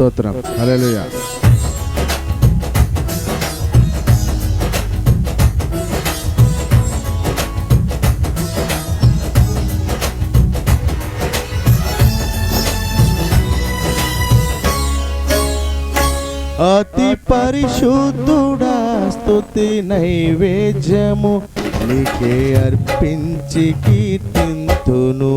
స్తోత్రం. హల్లెలూయా. అతి పరిశుద్ధుడా స్తుతి నైవేద్యము నీకే అర్పించి కీర్తింతును.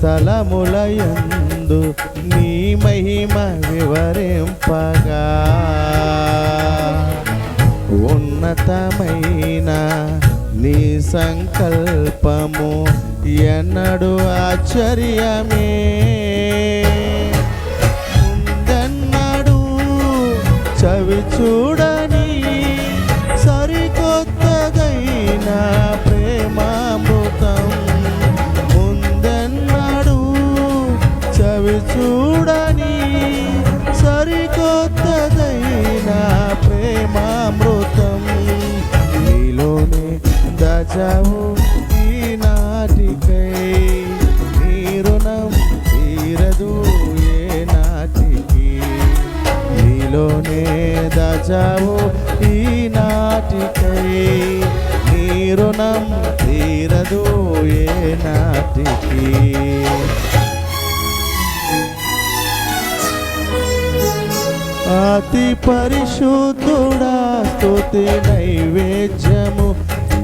స్థలములయందు నీ మహిమ వివరింపగా. ఉన్నతమైన నీ సంకల్పము ఎన్నడు ఆశ్చర్యమే. ముందెన్నడు చవి చూడ దజావు ఈనాటికై నీ రుణం తీరదు ఏ నాటికి నీలోనే దాచావు ఈనాటికై నీ రుణం తీరదు ఏ నాటికి అతి పరిశుద్ధుడా స్తుతి నైవేద్యము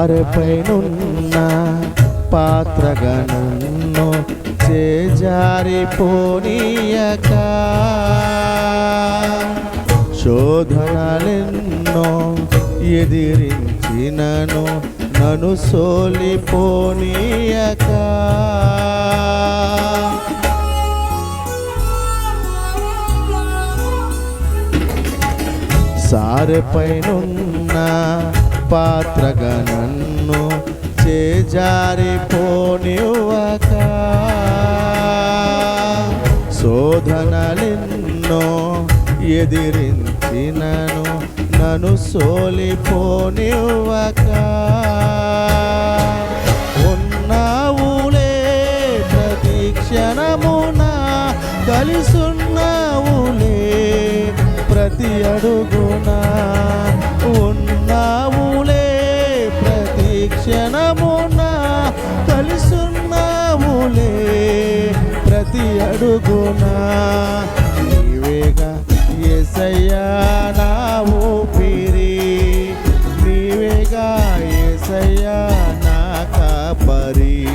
వారిపైనున్న పాత్రగా నన్ను చేజారిపోనీయక. శోధనలెన్నో ఎదిరించినను నను సోలిపోనీయక. సారెపైనున్న పాత్రగా నన్ను చేజారిపోనివ్వక. శోధనలెన్నో ఎదిరించినను నన్ను సోలిపోనివ్వక. ఉన్నావులే ప్రతి క్షణమున కలిసున్నావులే ప్రతి అడుగు ప్రతి అడుగున? నీవేగా ఎసయ్యా నా ఊపిరి. నీవేగా ఎసయ్యా నా కాపరి.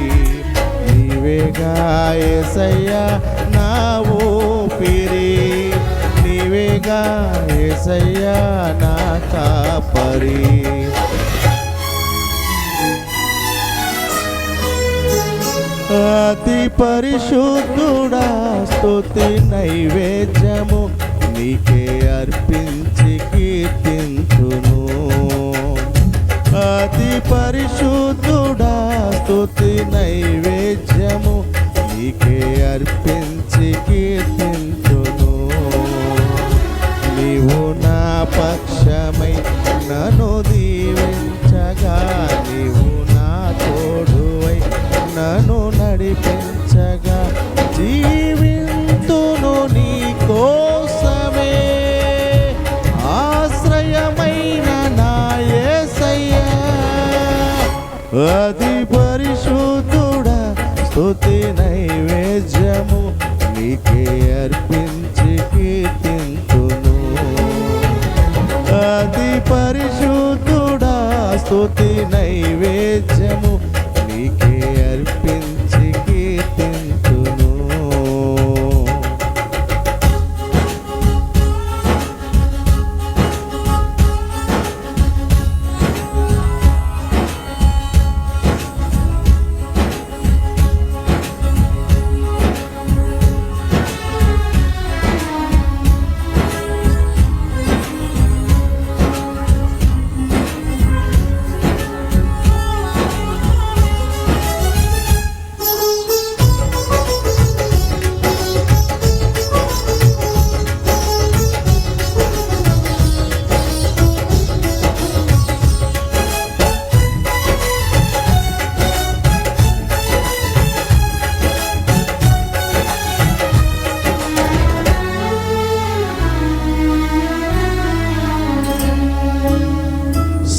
నీవేగా ఎసయ్యా నా ఊపిరి. నీవేగా ఎసయ్యా నా కాపరి. అతి పరిశుద్ధుడా స్తుతి నైవేద్యము నీకే అర్పించి కీర్తింతును అతి పరిశుద్ధుడా స్తుతి నైవేద్యము నీకే అర్పించి కీర్తింతును స్తుతి నైవేద్యము నీకే అర్పించి కీర్తింతును. అతి పరిశుద్ధుడా స్తుతి నైవేద్య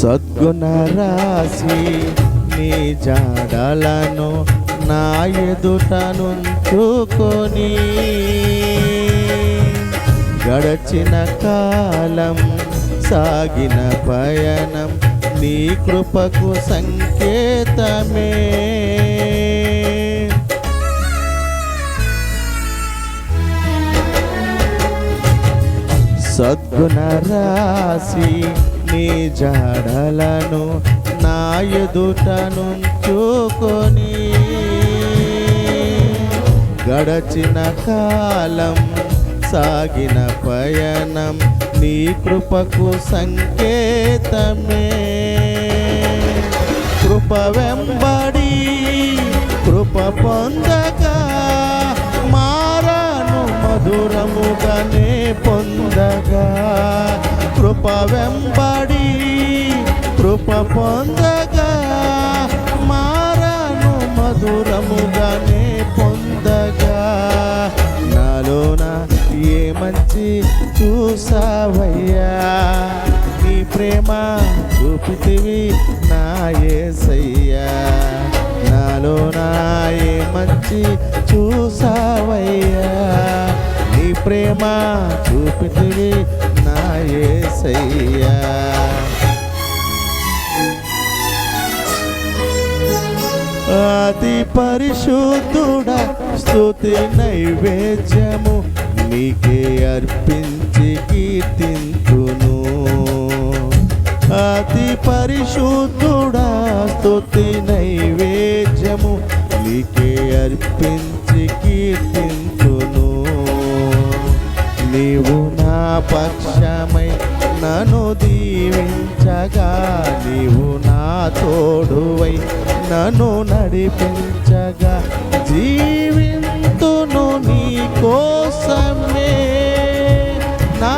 సద్గుణ రాశి నీ జాడలను నా ఎదుటనుంచుకొని గడచిన కాలం సాగిన పయనం నీ కృపకు సంకేతమే. సద్గుణ రాశి నీ జాడలను నా గడచిన కాలం సాగిన పయనం నీ కృపకు సంకేతమే. కృప వెంబడి కృప పొందగా మధురముగానే పొందగా కృప వెంబడి కృప పొందగా మారాను మధురముగానే పొందగా. నాలోన ఏ మంచి చూసావయ్యా? నీ ప్రేమ చూపితివి నా యేసయ్యా నాలో ఏ మంచి చూసావయ్యా? ప్రేమ చూపితివి నా యేసయ్యా అతి పరిశుద్ధుడా స్థుతి నైవేద్యము నీకే అర్పించి కీర్తింతును. అతి పరిశుద్ధుడా స్తుతి నైవేద్యము నీకే అర్పించి కీర్తింతును. పక్షమై నన్ను దీవించగా నీవు నా తోడువై నన్ను నడిపించగా జీవింతును నీ కోసమే. నా